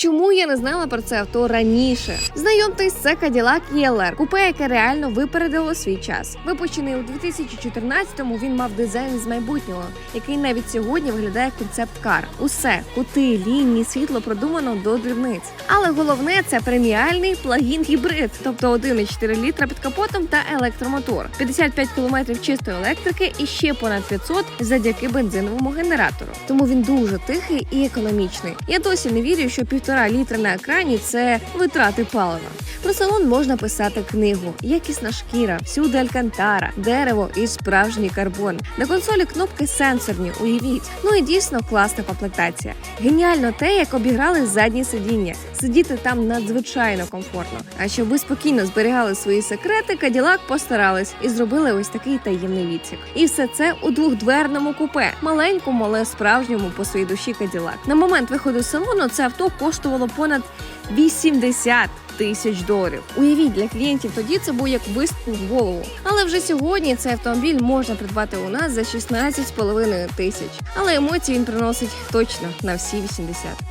Чому я не знала про це авто раніше? Знайомтесь, це Cadillac ELR, купе, яке реально випередило свій час. Випущений у 2014-му, він мав дизайн з майбутнього, який навіть сьогодні виглядає як концепт-кар. Усе кути, лінії, світло продумано до дрібниць. Але головне це преміальний плагін гібрид, тобто 1,4 літра під капотом та електромотор, 55 км чистої електрики і ще понад 500 завдяки бензиновому генератору. Тому він дуже тихий і економічний. Я досі не вірю, що півтора літра на екрані це витрати палива. Про салон можна писати книгу, якісна шкіра, всюди алькантара, дерево і справжній карбон. На консолі кнопки сенсорні, уявіть. Ну і дійсно класна комплектація. Геніально те, як обіграли задні сидіння. Сидіти там надзвичайно комфортно. А щоб ви спокійно зберігали свої секрети, Cadillac постарались і зробили ось такий таємний відсік. І все це у двохдверному купе, маленькому, але справжньому по своїй душі Cadillac. На момент виходу салону це авто коштувало понад 80 тисяч доларів. Уявіть, для клієнтів тоді це був як виступ в голову. Але вже сьогодні цей автомобіль можна придбати у нас за 16,5 тисяч. Але емоції він приносить точно на всі 80.